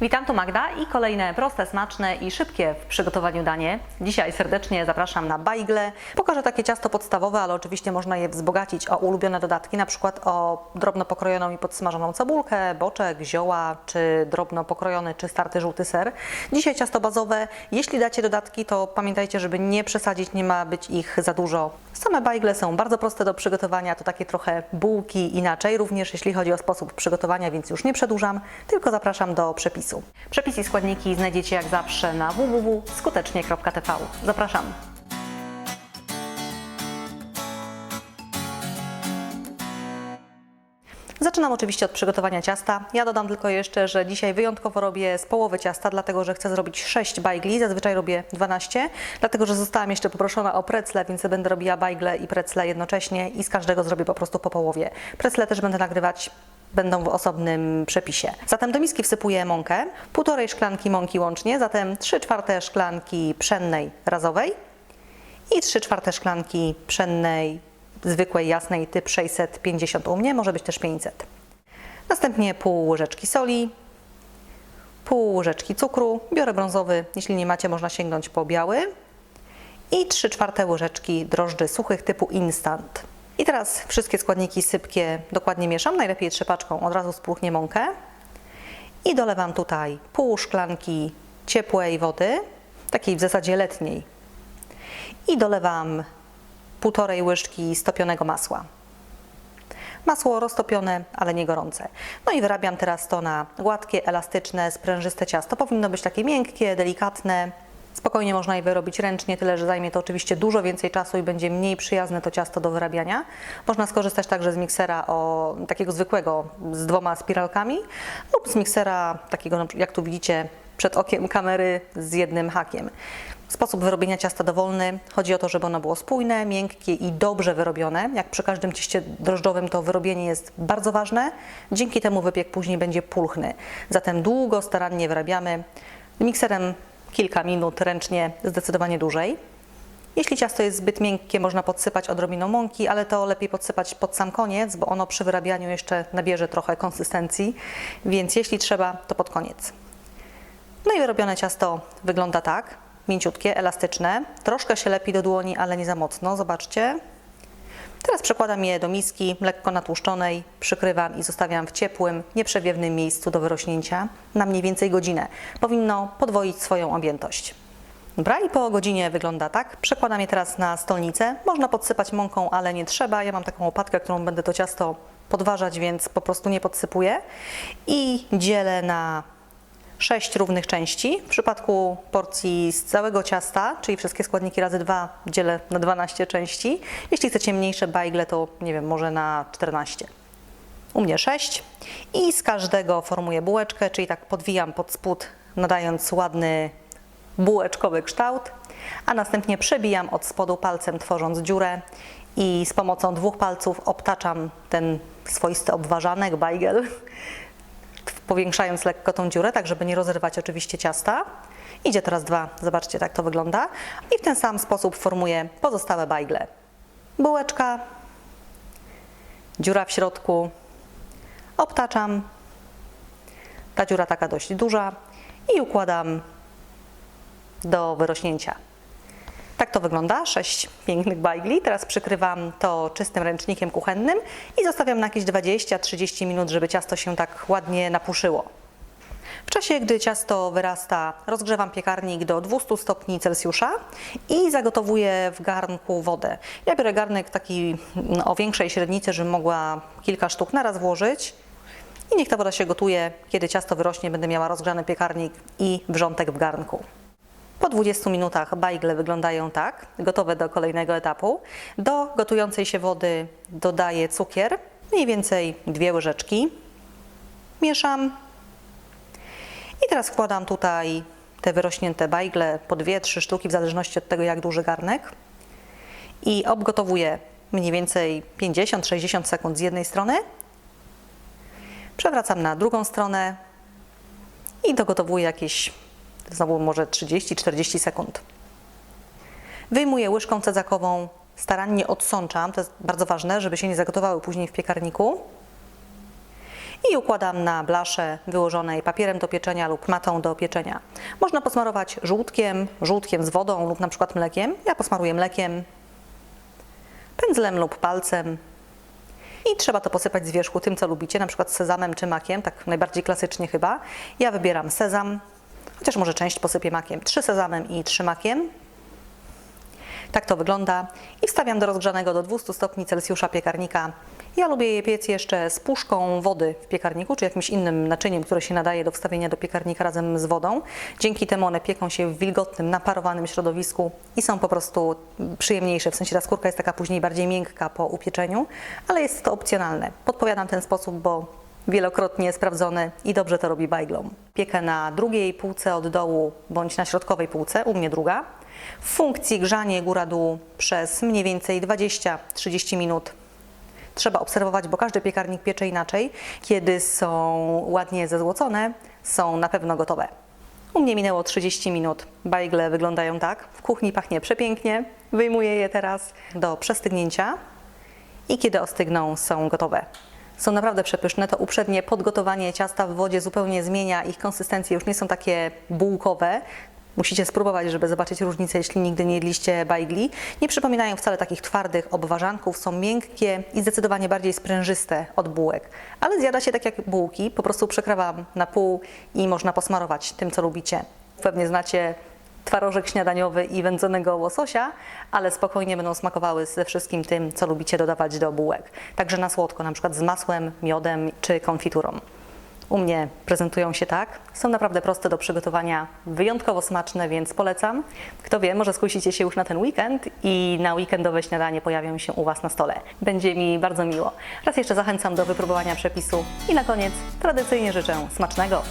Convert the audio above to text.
Witam, tu Magda i kolejne proste, smaczne i szybkie w przygotowaniu danie. Dzisiaj serdecznie zapraszam na bajgle. Pokażę takie ciasto podstawowe, ale oczywiście można je wzbogacić o ulubione dodatki, na przykład o drobno pokrojoną i podsmażoną cebulkę, boczek, zioła, czy drobno pokrojony czy starty żółty ser. Dzisiaj ciasto bazowe. Jeśli dacie dodatki, to pamiętajcie, żeby nie przesadzić, nie ma być ich za dużo. Same bajgle są bardzo proste do przygotowania, to takie trochę bułki inaczej, również jeśli chodzi o sposób przygotowania, więc już nie przedłużam, tylko zapraszam do przepisu. Przepis i składniki znajdziecie jak zawsze na www.skutecznie.tv. Zapraszam. Zaczynam oczywiście od przygotowania ciasta. Ja dodam tylko jeszcze, że dzisiaj wyjątkowo robię z połowy ciasta, dlatego że chcę zrobić 6 bajgli, zazwyczaj robię 12, dlatego że zostałam jeszcze poproszona o precle, więc będę robiła bajgle i precle jednocześnie i z każdego zrobię po prostu po połowie. Precle też będę nagrywać będą w osobnym przepisie. Zatem do miski wsypuję mąkę, półtorej szklanki mąki łącznie, zatem 3 czwarte szklanki pszennej razowej i 3 czwarte szklanki pszennej zwykłej, jasnej, typ 650 u mnie, może być też 500. Następnie pół łyżeczki soli, pół łyżeczki cukru, biorę brązowy, jeśli nie macie można sięgnąć po biały i 3 czwarte łyżeczki drożdży suchych typu instant. I teraz wszystkie składniki sypkie dokładnie mieszam, najlepiej trzepaczką, od razu spłuchnie mąkę i dolewam tutaj pół szklanki ciepłej wody, takiej w zasadzie letniej i dolewam półtorej łyżki stopionego masła. Masło roztopione, ale nie gorące. No i wyrabiam teraz to na gładkie, elastyczne, sprężyste ciasto. Powinno być takie miękkie, delikatne. Spokojnie można je wyrobić ręcznie, tyle że zajmie to oczywiście dużo więcej czasu i będzie mniej przyjazne to ciasto do wyrabiania. Można skorzystać także z miksera o, takiego zwykłego z dwoma spiralkami lub z miksera takiego, jak tu widzicie, przed okiem kamery z jednym hakiem. Sposób wyrobienia ciasta dowolny. Chodzi o to, żeby ono było spójne, miękkie i dobrze wyrobione. Jak przy każdym cieście drożdżowym, to wyrobienie jest bardzo ważne. Dzięki temu wypiek później będzie pulchny. Zatem długo, starannie wyrabiamy. Mikserem kilka minut, ręcznie zdecydowanie dłużej. Jeśli ciasto jest zbyt miękkie, można podsypać odrobiną mąki, ale to lepiej podsypać pod sam koniec, bo ono przy wyrabianiu jeszcze nabierze trochę konsystencji, więc jeśli trzeba, to pod koniec. No i wyrobione ciasto wygląda tak, mięciutkie, elastyczne, troszkę się lepi do dłoni, ale nie za mocno, zobaczcie. Teraz przekładam je do miski lekko natłuszczonej, przykrywam i zostawiam w ciepłym, nieprzewiewnym miejscu do wyrośnięcia na mniej więcej godzinę. Powinno podwoić swoją objętość. Dobra, i po godzinie wygląda tak. Przekładam je teraz na stolnicę. Można podsypać mąką, ale nie trzeba. Ja mam taką łopatkę, którą będę to ciasto podważać, więc po prostu nie podsypuję. I dzielę na 6 równych części. W przypadku porcji z całego ciasta, czyli wszystkie składniki razy 2, dzielę na 12 części. Jeśli chcecie mniejsze bajgle, to nie wiem, może na 14. U mnie 6 i z każdego formuję bułeczkę, czyli tak podwijam pod spód, nadając ładny bułeczkowy kształt, a następnie przebijam od spodu palcem, tworząc dziurę i z pomocą dwóch palców obtaczam ten swoisty obwarzanek, bajgel, powiększając lekko tą dziurę, tak żeby nie rozrywać oczywiście ciasta. Idzie teraz dwa, zobaczcie tak to wygląda. I w ten sam sposób formuję pozostałe bajgle. Bułeczka, dziura w środku, obtaczam, ta dziura taka dość duża i układam do wyrośnięcia. Tak to wygląda, sześć pięknych bajgli. Teraz przykrywam to czystym ręcznikiem kuchennym i zostawiam na jakieś 20-30 minut, żeby ciasto się tak ładnie napuszyło. W czasie, gdy ciasto wyrasta, rozgrzewam piekarnik do 200 stopni Celsjusza i zagotowuję w garnku wodę. Ja biorę garnek taki no, o większej średnicy, żebym mogła kilka sztuk naraz włożyć. I niech ta woda się gotuje. Kiedy ciasto wyrośnie, będę miała rozgrzany piekarnik i wrzątek w garnku. Po 20 minutach bajgle wyglądają tak, gotowe do kolejnego etapu. Do gotującej się wody dodaję cukier, mniej więcej dwie łyżeczki. Mieszam. I teraz wkładam tutaj te wyrośnięte bajgle po dwie, trzy sztuki, w zależności od tego, jak duży garnek. I obgotowuję mniej więcej 50-60 sekund z jednej strony. Przewracam na drugą stronę i dogotowuję jakieś znowu może 30-40 sekund. Wyjmuję łyżką cedzakową, starannie odsączam, to jest bardzo ważne, żeby się nie zagotowały później w piekarniku. i układam na blasze wyłożonej papierem do pieczenia lub matą do pieczenia. Można posmarować żółtkiem, żółtkiem z wodą lub na przykład mlekiem. Ja posmaruję mlekiem, pędzlem lub palcem. I trzeba to posypać z wierzchu tym, co lubicie, na przykład sezamem czy makiem, tak najbardziej klasycznie chyba. Ja wybieram sezam, chociaż może część posypię makiem. Trzy sezamem i trzy makiem. Tak to wygląda. I wstawiam do rozgrzanego do 200 stopni Celsjusza piekarnika. Ja lubię je piec jeszcze z puszką wody w piekarniku, czy jakimś innym naczyniem, które się nadaje do wstawienia do piekarnika razem z wodą. Dzięki temu one pieką się w wilgotnym, naparowanym środowisku i są po prostu przyjemniejsze. W sensie ta skórka jest taka później bardziej miękka po upieczeniu, ale jest to opcjonalne. Podpowiadam ten sposób, bo wielokrotnie sprawdzony i dobrze to robi bajglom. Piekę na drugiej półce od dołu bądź na środkowej półce, u mnie druga. W funkcji grzanie góra-dół przez mniej więcej 20-30 minut. Trzeba obserwować, bo każdy piekarnik piecze inaczej. Kiedy są ładnie zezłocone, są na pewno gotowe. U mnie minęło 30 minut. Bajgle wyglądają tak. W kuchni pachnie przepięknie. Wyjmuję je teraz do przestygnięcia i kiedy ostygną, są gotowe. Są naprawdę przepyszne. To uprzednie podgotowanie ciasta w wodzie zupełnie zmienia ich konsystencję. Już nie są takie bułkowe. Musicie spróbować, żeby zobaczyć różnicę, jeśli nigdy nie jedliście bajgli. Nie przypominają wcale takich twardych obwarzanków, są miękkie i zdecydowanie bardziej sprężyste od bułek. Ale zjada się tak jak bułki, po prostu przekrawam na pół i można posmarować tym, co lubicie. Pewnie znacie twarożek śniadaniowy i wędzonego łososia, ale spokojnie będą smakowały ze wszystkim tym, co lubicie dodawać do bułek. Także na słodko, na przykład z masłem, miodem czy konfiturą. U mnie prezentują się tak. Są naprawdę proste do przygotowania, wyjątkowo smaczne, więc polecam. Kto wie, może skusicie się już na ten weekend i na weekendowe śniadanie pojawią się u Was na stole. Będzie mi bardzo miło. Raz jeszcze zachęcam do wypróbowania przepisu i na koniec tradycyjnie życzę smacznego.